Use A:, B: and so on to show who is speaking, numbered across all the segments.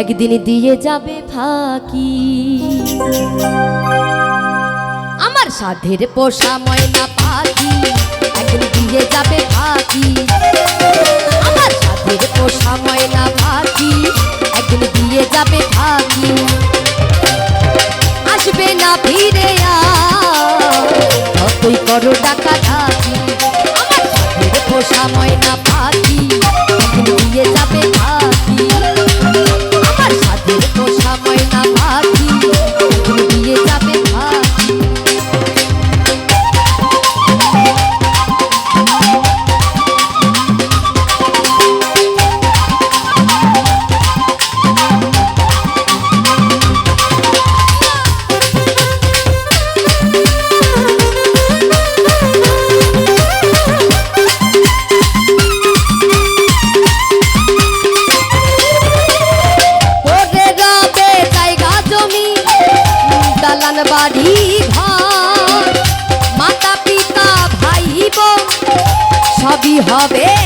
A: একদিন দিয়ে যাবে ফাঁকি। আমার সাধের পোষা ময়না পাখি একদিন দিয়ে যাবে ফাঁকি। আমার সাধের পোষা ময়না পাখি একদিন দিয়ে যাবে ফাঁকি। আসবে না ফিরে আর, যতই করো ডাকা ডাকি আমার সাধের পোষা ময়না সবই হবে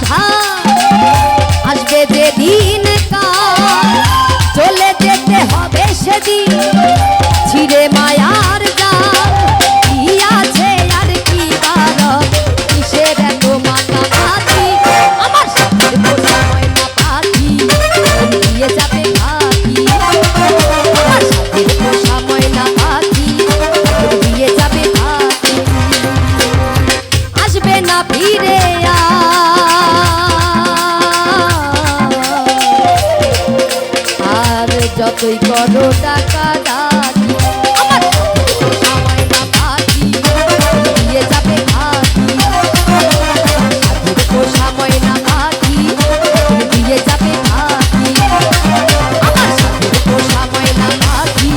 A: বাধা। আসবে যে দিন কাল চলে যেতে হবে সেদিন। যতই করো টাকা ডাকি আমার সময় না পাখি দিয়ে যাবে পাখি সময় না পাখি, দিয়ে যাবে পাখি, আমার সময় না পাখি,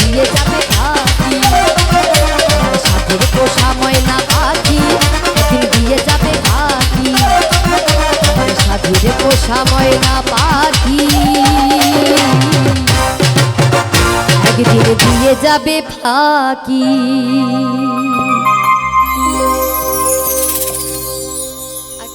A: দিয়ে যাবে পাখি সময় না পাখি, দিয়ে যাবে পাখি সাধুরে পোষা ময়না একদিন দিয়ে যাবে ফাঁকি